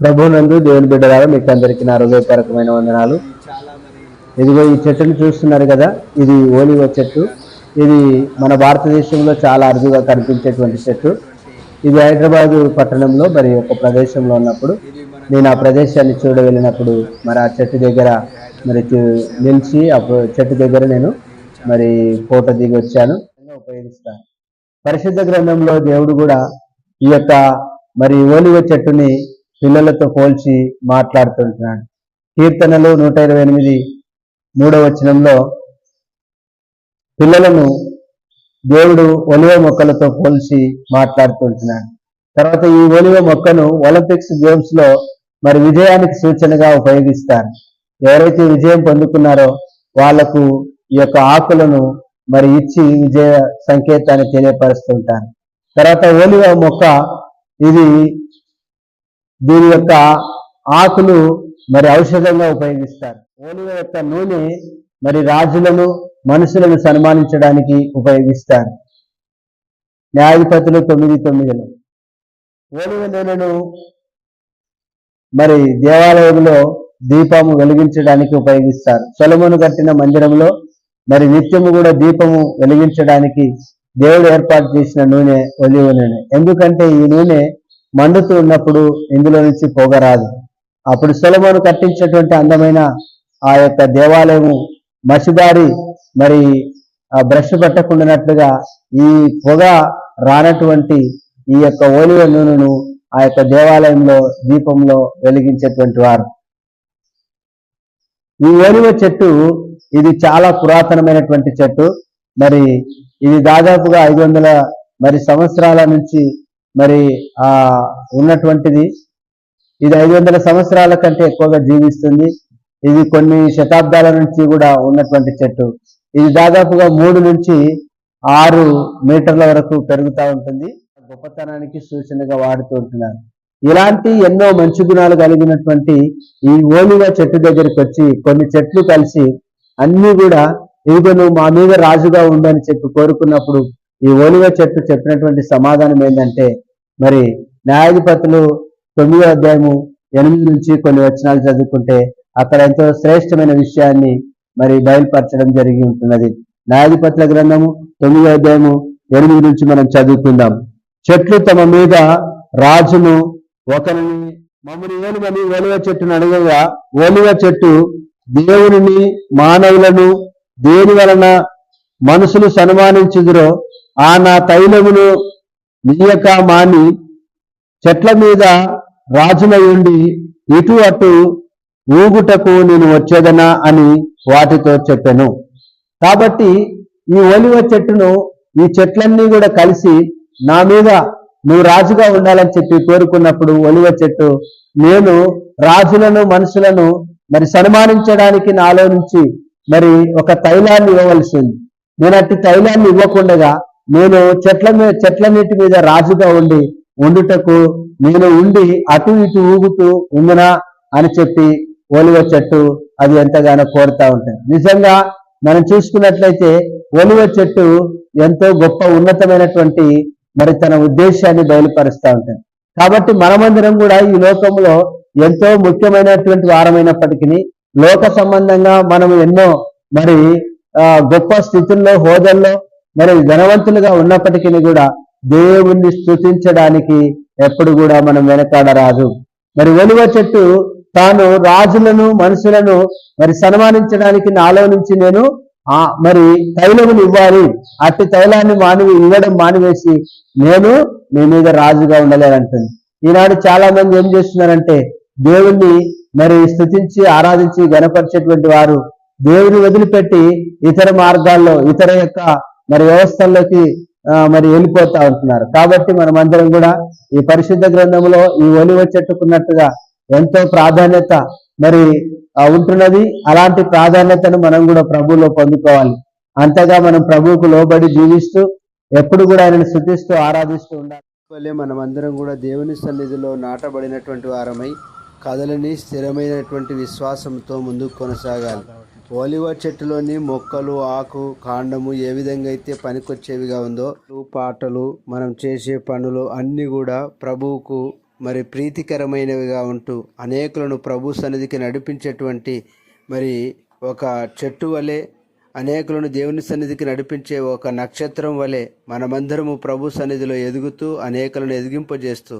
ప్రభునందు దేవుని బిడ్డలారా మీకు అందరికీ నా హృదయపూర్వకమైన వందనాలు. ఇదిగో ఈ చెట్టును చూస్తున్నారు కదా ఇది ఓలివ చెట్టు. ఇది మన భారతదేశంలో చాలా అరుదుగా కనిపించేటువంటి చెట్టు. ఇది హైదరాబాదు పట్టణంలో మరి ఒక ప్రదేశంలో ఉన్నప్పుడు నేను ఆ ప్రదేశాన్ని చూడ వెళ్ళినప్పుడు మరి ఆ చెట్టు దగ్గర మరి చూ- నిలిచి ఆ చెట్టు దగ్గర నేను మరి ఫోటో దిగి వచ్చాను. ఉపయోగిస్తాను పరిశుద్ధ గ్రంథంలో దేవుడు కూడా ఈ యొక్క మరి ఓలివ చెట్టుని పిల్లలతో పోల్చి మాట్లాడుతుంటున్నాడు. కీర్తనలు నూట ఇరవై ఎనిమిది మూడవ వచనంలో పిల్లలను దేవుడు ఒలివ మొక్కలతో పోల్చి మాట్లాడుతుంటున్నాడు. తర్వాత ఈ ఒలివ మొక్కను ఒలింపిక్స్ గేమ్స్లో మరి విజయానికి సూచనగా ఉపయోగిస్తారు. ఎవరైతే విజయం పొందుకున్నారో వాళ్ళకు ఈ యొక్క ఆకులను మరి ఇచ్చి విజయ సంకేతాన్ని తెలియపరుస్తుంటారు. తర్వాత ఓలివ మొక్క ఇది దీని యొక్క ఆకులు మరి ఔషధంగా ఉపయోగిస్తారు. ఓలివ యొక్క నూనె మరి రాజులను మనుషులను సన్మానించడానికి ఉపయోగిస్తారు. న్యాయాధిపతులు తొమ్మిది తొమ్మిదిలో. ఓలివ నూనెను మరి దేవాలయంలో దీపము వెలిగించడానికి ఉపయోగిస్తారు. సొలమును కట్టిన మందిరంలో మరి నిత్యము కూడా దీపము వెలిగించడానికి దేవుడు ఏర్పాటు చేసిన నూనె ఒలివ నూనె. ఎందుకంటే ఈ నూనె మండుతూ ఉన్నప్పుడు ఇందులో నుంచి పొగ రాదు అప్పుడు సొలమును కట్టించినటువంటి అందమైన ఆ యొక్క దేవాలయము మసిదారి మరి ఆ బ్రష్ పట్టకుండానట్లుగా ఈ పొగ రానటువంటి ఈ యొక్క ఓలివ నూనెను ఆ యొక్క దేవాలయంలో దీపంలో వెలిగించేటువంటి వారు. ఈ ఓలివ చెట్టు ఇది చాలా పురాతనమైనటువంటి చెట్టు. మరి ఇది దాదాపుగా ఐదు వందల మరి సంవత్సరాల నుంచి మరి ఆ ఉన్నటువంటిది. ఇది ఐదు వందల సంవత్సరాల కంటే ఎక్కువగా జీవిస్తుంది. ఇది కొన్ని శతాబ్దాల నుంచి కూడా ఉన్నటువంటి చెట్టు. ఇది దాదాపుగా మూడు నుంచి ఆరు మీటర్ల వరకు పెరుగుతూ ఉంటుంది. గొప్పతనానికి సూచనగా వాడుతూ ఉంటున్నారు. ఇలాంటి ఎన్నో మంచి గుణాలు కలిగినటువంటి ఈ ఓలివ చెట్టు దగ్గరికి వచ్చి కొన్ని చెట్లు కలిసి అన్ని కూడా ఇదిగో నువ్వు మా మీద రాజుగా ఉండని చెప్పి కోరుకున్నప్పుడు ఈ ఓలివ చెట్టు చెప్పినటువంటి సమాధానం ఏంటంటే మరి న్యాయాధిపతులు తొమ్మిదో అధ్యాయము ఎనిమిది నుంచి కొన్ని వచనాలు చదువుకుంటే అక్కడ ఎంతో శ్రేష్టమైన విషయాన్ని మరి బయలుపరచడం జరిగి ఉంటున్నది. న్యాయాధిపతుల గ్రంథము తొమ్మిదో అధ్యాయము ఎనిమిది నుంచి మనం చదువుకుందాం. చెట్లు తమ మీద రాజును ఒకరిని మమ్మల్ని ఏనుమని ఒలివ చెట్టును అడగగా ఒలివ చెట్టు దేవుని మానవులను దేని వలన మనుషులు సన్మానించుదురో ఆ నా తైలమును నీయక మాని చెట్ల మీద రాజునై ఉండి ఇటు అటు ఊగుటకు నేను వచ్చేదనా అని వాటితో చెప్పాను. కాబట్టి ఈ ఒలివ చెట్టును ఈ చెట్లన్నీ కూడా కలిసి నా మీద నువ్వు రాజుగా ఉండాలని చెప్పి కోరుకున్నప్పుడు ఒలివ చెట్టు నేను రాజులను మనుషులను మరి సన్మానించడానికి నాలో నుంచి మరి ఒక తైలాన్ని ఇవ్వవలసింది నేను అట్టి తైలాన్ని ఇవ్వకుండగా నేను చెట్ల మీద చెట్లన్నిటి మీద రాజుగా ఉండి ఉండుటకు నేను ఉండి అటు ఇటు ఊగుతూ ఉందినా అని చెప్పి ఒలివ చెట్టు అది ఎంతగానో కోరుతా ఉంటుంది నిజంగా మనం చూసుకున్నట్లయితే ఒలివ చెట్టు ఎంతో గొప్ప ఉన్నతమైనటువంటి మరి తన ఉద్దేశాన్ని బయలుపరుస్తూ ఉంటుంది కాబట్టి మనమందరం కూడా ఈ లోకంలో ఎంతో ముఖ్యమైనటువంటి వారమైనప్పటికీ లోక సంబంధంగా మనం ఎన్నో మరి ఆ, గొప్ప స్థితుల్లో హోదల్లో మరి ధనవంతులుగా ఉన్నప్పటికీ కూడా దేవుణ్ణి స్తుతించడానికి ఎప్పుడు కూడా మనం వెనకాడరాదు మరి ఒలివ చెట్టు తాను రాజులను మనుషులను మరి సన్మానించడానికి నాలో నుంచి నేను ఆ మరి తైలమును ఇవ్వాలి. అట్టి తైలాన్ని మాని ఇవ్వడం మానివేసి నేను మీ మీద రాజుగా ఉండలేనంటుంది. ఈనాడు చాలా మంది ఏం చేస్తున్నారంటే దేవుణ్ణి మరి స్థుతించి ఆరాధించి గణపరిచేటువంటి వారు దేవుని వదిలిపెట్టి ఇతర మార్గాల్లో ఇతర యొక్క మరి వ్యవస్థల్లోకి మరి వెళ్ళిపోతా ఉంటున్నారు. కాబట్టి మనం అందరం కూడా ఈ పరిశుద్ధ గ్రంథంలో ఈ ఒలివ చెట్టుకున్నట్టుగా ఎంతో ప్రాధాన్యత మరి ఉంటున్నది. అలాంటి ప్రాధాన్యతను మనం కూడా ప్రభువులో పొందుకోవాలి. అంతగా మనం ప్రభువుకు లోబడి జీవిస్తూ ఎప్పుడు కూడా ఆయనను శుద్ధిస్తూ ఆరాధిస్తూ ఉండాలి. వల్లే మనం అందరం కూడా దేవుని సన్నిధిలో నాటబడినటువంటి వారమై కదలని స్థిరమైనటువంటి విశ్వాసంతో ముందుకు కొనసాగాలి. ఓలివ చెట్టులోని మొక్కలు ఆకు కాండము ఏ విధంగా అయితే పనికొచ్చేవిగా ఉందో పాటలు మనం చేసే పనులు అన్నీ కూడా ప్రభువుకు మరి ప్రీతికరమైనవిగా ఉంటూ అనేకులను ప్రభు సన్నిధికి నడిపించేటువంటి మరి ఒక చెట్టు వలె అనేకులను దేవుని సన్నిధికి నడిపించే ఒక నక్షత్రం వలె మనమందరము ప్రభు సన్నిధిలో ఎదుగుతూ అనేకులను ఎదిగింపజేస్తూ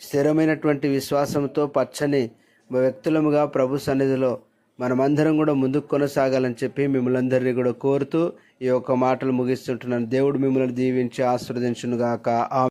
స్థిరమైనటువంటి విశ్వాసంతో పచ్చని వ్యక్తులముగా ప్రభు సన్నిధిలో మనమందరం కూడా ముందుకు కొనసాగాలని చెప్పి మిమ్మల్ని అందరినీ కూడా కోరుతూ ఈ యొక్క మాటలు ముగిస్తుంటున్నాను. దేవుడు మిమ్మల్ని దీవించి ఆస్వాదించునుగాక ఆ